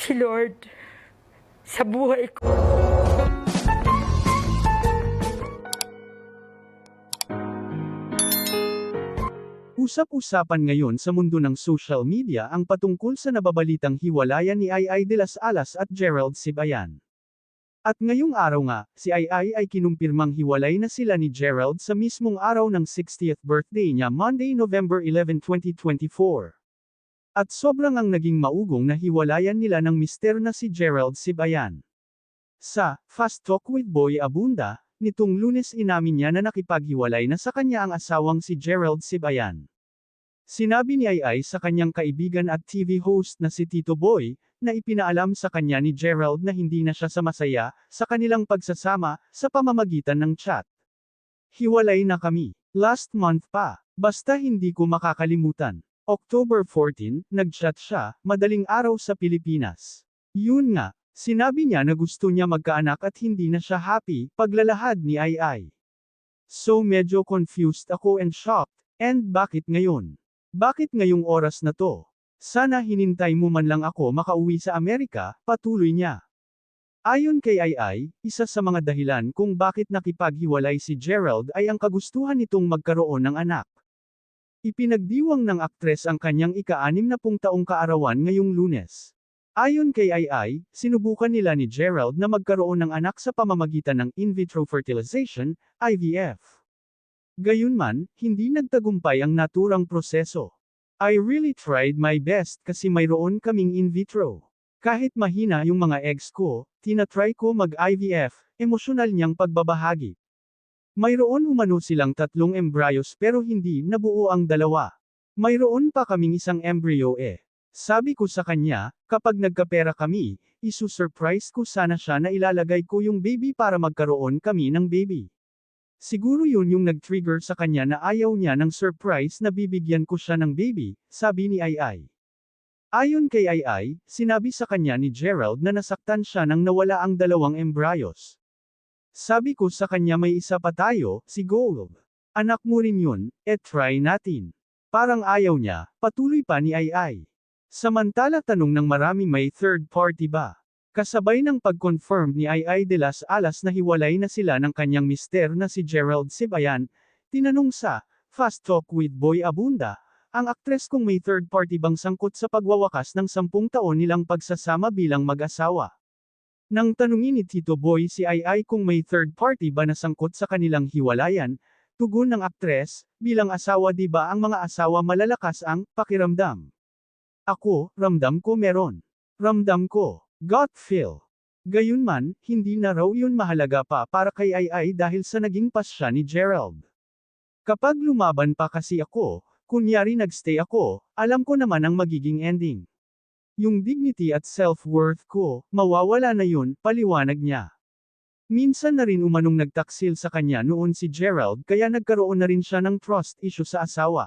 si Lord sa buhay ko. Usap-usapan ngayon sa mundo ng social media ang patungkol sa nababalitang hiwalayan ni Ay de las Alas at Gerald Sibayan. At ngayong araw nga, si Ay ay kinumpirmang hiwalay na sila ni Gerald sa mismong araw ng 60th birthday niya Monday, November 11, 2024. At sobrang ang naging maugong na hiwalayan nila ng mister na si Gerald Sibayan. Sa Fast Talk with Boy Abunda, nitong lunes inamin niya na nakipaghiwalay na sa kanya ang asawang si Gerald Sibayan. Sinabi ni Ay sa kanyang kaibigan at TV host na si Tito Boy, na ipinaalam sa kanya ni Gerald na hindi na siya sa masaya, sa kanilang pagsasama, sa pamamagitan ng chat. Hiwalay na kami. Last month pa. Basta hindi ko makakalimutan. October 14, nagchat siya, madaling araw sa Pilipinas. Yun nga, sinabi niya na gusto niya magkaanak at hindi na siya happy, paglalahad ni Ay So medyo confused ako and shocked, and bakit ngayon? Bakit ngayong oras na to? Sana hinintay mo man lang ako makauwi sa Amerika, patuloy niya. Ayon kay Ay, isa sa mga dahilan kung bakit nakipaghiwalay si Gerald ay ang kagustuhan nitong magkaroon ng anak. Ipinagdiwang ng aktres ang kanyang ika-anim na pung taong kaarawan ngayong lunes. Ayon kay Ay, sinubukan nila ni Gerald na magkaroon ng anak sa pamamagitan ng in vitro fertilization, IVF. Gayunman, hindi nagtagumpay ang naturang proseso. I really tried my best kasi mayroon kaming in vitro. Kahit mahina yung mga eggs ko, tinatry ko mag-IVF, emosyonal niyang pagbabahagi. Mayroon umano silang tatlong embryos pero hindi nabuo ang dalawa. Mayroon pa kaming isang embryo eh. Sabi ko sa kanya, kapag nagkapera kami, isusurprise ko sana siya na ilalagay ko yung baby para magkaroon kami ng baby. Siguro yun yung nag-trigger sa kanya na ayaw niya ng surprise na bibigyan ko siya ng baby, sabi ni Ai. Ayon kay Ai, sinabi sa kanya ni Gerald na nasaktan siya nang nawala ang dalawang embryos. Sabi ko sa kanya may isa pa tayo, si Gold. Anak mo rin yun, et try natin. Parang ayaw niya, patuloy pa ni Ai. Samantala tanong ng marami may third party ba? Kasabay ng pag-confirm ni Ai de las Alas na hiwalay na sila ng kanyang mister na si Gerald Sibayan, tinanong sa Fast Talk with Boy Abunda, ang aktres kung may third party bang sangkot sa pagwawakas ng sampung taon nilang pagsasama bilang mag-asawa. Nang tanungin ni Tito Boy si Ai kung may third party ba nasangkot sa kanilang hiwalayan, tugon ng aktres, bilang asawa di ba ang mga asawa malalakas ang pakiramdam. Ako, ramdam ko meron. Ramdam ko, gut feel. Gayunman, hindi na raw yun mahalaga pa para kay Ai dahil sa naging pas siya ni Gerald. Kapag lumaban pa kasi ako, kunyari nagstay ako, alam ko naman ang magiging ending. Yung dignity at self-worth ko, mawawala na yun, paliwanag niya. Minsan na rin umanong nagtaksil sa kanya noon si Gerald kaya nagkaroon na rin siya ng trust issue sa asawa.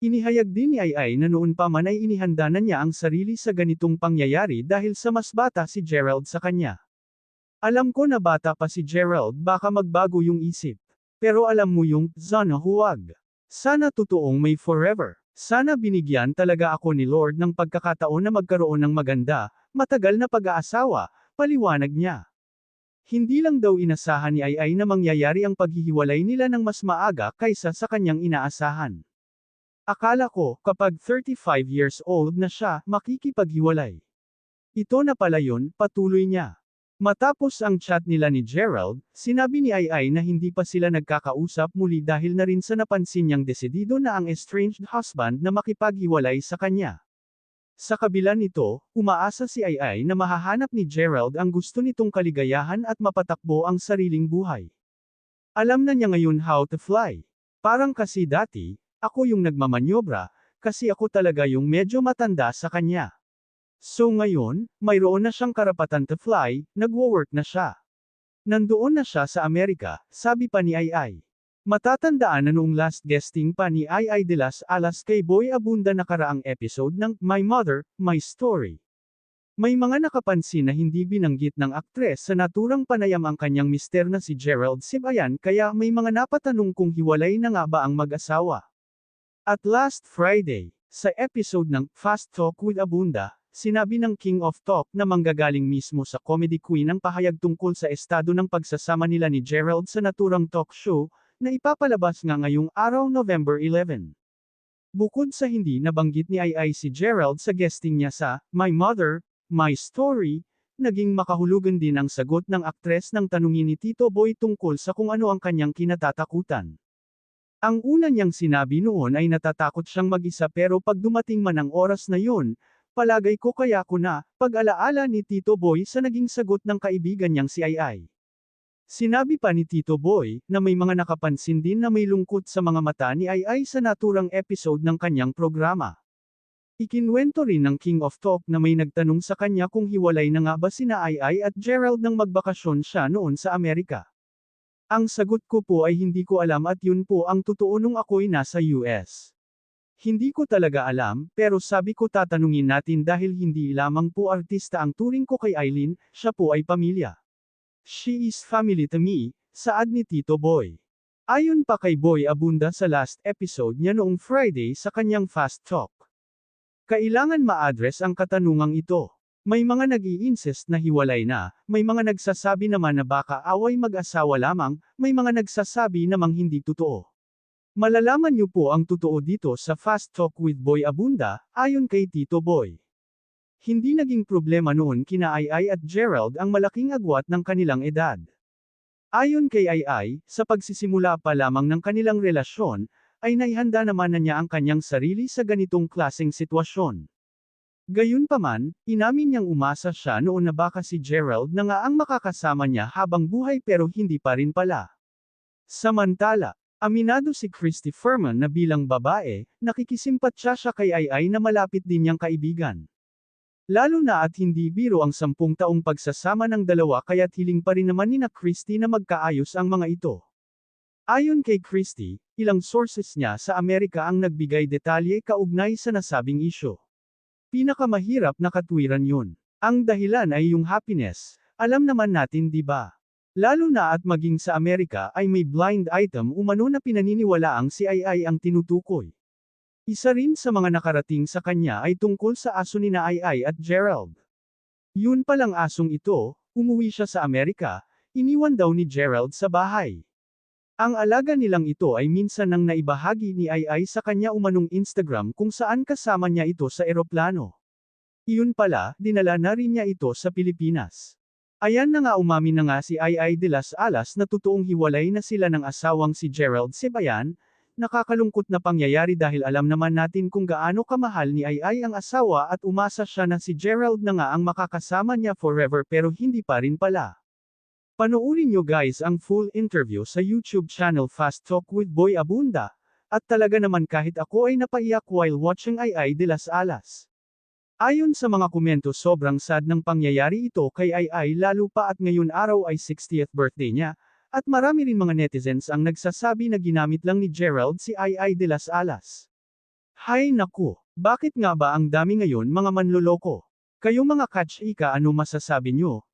Inihayag din ni Ai na noon pa man ay inihanda na niya ang sarili sa ganitong pangyayari dahil sa mas bata si Gerald sa kanya. Alam ko na bata pa si Gerald baka magbago yung isip. Pero alam mo yung, sana huwag. Sana totoong may forever. Sana binigyan talaga ako ni Lord ng pagkakataon na magkaroon ng maganda, matagal na pag-aasawa, paliwanag niya. Hindi lang daw inasahan ni Ai na mangyayari ang paghihiwalay nila ng mas maaga kaysa sa kanyang inaasahan. Akala ko, kapag 35 years old na siya, makikipaghiwalay. Ito na pala yun, patuloy niya. Matapos ang chat nila ni Gerald, sinabi ni Ai na hindi pa sila nagkakausap muli dahil na rin sa napansin niyang desidido na ang estranged husband na makipaghiwalay sa kanya. Sa kabila nito, umaasa si Ai na mahahanap ni Gerald ang gusto nitong kaligayahan at mapatakbo ang sariling buhay. Alam na niya ngayon how to fly. Parang kasi dati, ako yung nagmamanyobra, kasi ako talaga yung medyo matanda sa kanya. So ngayon, mayroon na siyang karapatan to fly, nagwo-work na siya. Nandoon na siya sa Amerika, sabi pa ni Ai. Matatandaan na noong last guesting pa ni Ai de las Alas kay Boy Abunda nakaraang episode ng My Mother, My Story. May mga nakapansin na hindi binanggit ng aktres sa naturang panayam ang kanyang mister na si Gerald Sibayan kaya may mga napatanong kung hiwalay na nga ba ang mag-asawa. At last Friday, sa episode ng Fast Talk with Abunda, sinabi ng King of Talk na manggagaling mismo sa comedy queen ang pahayag tungkol sa estado ng pagsasama nila ni Gerald sa naturang talk show, na ipapalabas nga ngayong araw November 11. Bukod sa hindi nabanggit ni Ai si Gerald sa guesting niya sa My Mother, My Story, naging makahulugan din ang sagot ng aktres ng tanungin ni Tito Boy tungkol sa kung ano ang kanyang kinatatakutan. Ang una niyang sinabi noon ay natatakot siyang mag-isa pero pag dumating man ang oras na yun, palagay ko kaya ko na, pag-alaala ni Tito Boy sa naging sagot ng kaibigan niyang si Ai. Sinabi pa ni Tito Boy, na may mga nakapansin din na may lungkot sa mga mata ni Ai sa naturang episode ng kanyang programa. Ikinwento rin ng King of Talk na may nagtanong sa kanya kung hiwalay na nga ba sina Ai at Gerald nang magbakasyon siya noon sa Amerika. Ang sagot ko po ay hindi ko alam at yun po ang totoo nung ako'y nasa US. Hindi ko talaga alam, pero sabi ko tatanungin natin dahil hindi lamang po artista ang turing ko kay Eileen, siya po ay pamilya. She is family to me, saad ni Tito Boy. Ayon pa kay Boy Abunda sa last episode niya noong Friday sa kanyang Fast Talk. Kailangan ma-address ang katanungang ito. May mga nag insist na hiwalay na, may mga nagsasabi naman na baka away mag-asawa lamang, may mga nagsasabi namang hindi totoo. Malalaman niyo po ang totoo dito sa Fast Talk with Boy Abunda, ayon kay Tito Boy. Hindi naging problema noon kina Ai at Gerald ang malaking agwat ng kanilang edad. Ayon kay Ai, sa pagsisimula pa lamang ng kanilang relasyon, ay naihanda naman na niya ang kanyang sarili sa ganitong klaseng sitwasyon. Gayunpaman, inamin niyang umasa siya noon na baka si Gerald na nga ang makakasama niya habang buhay pero hindi pa rin pala. Samantala, aminado si Christy Furman na bilang babae, nakikisimpatsa siya kay Ai na malapit din niyang kaibigan. Lalo na at hindi biro ang sampung taong pagsasama ng dalawa kaya't hiling pa rin naman ni na Christy na magkaayos ang mga ito. Ayon kay Christie, ilang sources niya sa Amerika ang nagbigay detalye kaugnay sa nasabing isyo. Pinakamahirap na katwiran yun. Ang dahilan ay yung happiness. Alam naman natin di ba? Lalo na at maging sa Amerika ay may blind item umano na pinaniniwala ang si Ai ang tinutukoy. Isa rin sa mga nakarating sa kanya ay tungkol sa aso ni na Ai at Gerald. Yun palang asong ito, umuwi siya sa Amerika, iniwan daw ni Gerald sa bahay. Ang alaga nilang ito ay minsan nang naibahagi ni Ai sa kanya umanong Instagram kung saan kasama niya ito sa eroplano. Iyon pala, dinala na rin niya ito sa Pilipinas. Ayan na nga umamin na nga si Ai de las Alas na totoong hiwalay na sila ng asawang si Gerald Sebayan, nakakalungkot na pangyayari dahil alam naman natin kung gaano kamahal ni Ai ang asawa at umasa siya na si Gerald na nga ang makakasama niya forever pero hindi pa rin pala. Panoorin nyo guys ang full interview sa YouTube channel Fast Talk with Boy Abunda. At talaga naman kahit ako ay napaiyak while watching Ai de las Alas. Ayon sa mga komento sobrang sad ng pangyayari ito kay Ai lalo pa at ngayon araw ay 60th birthday niya, at marami rin mga netizens ang nagsasabi na ginamit lang ni Gerald si Ai Ai de las Alas. Hay naku, bakit nga ba ang dami ngayon mga manloloko? Kayo mga kachika ano masasabi nyo?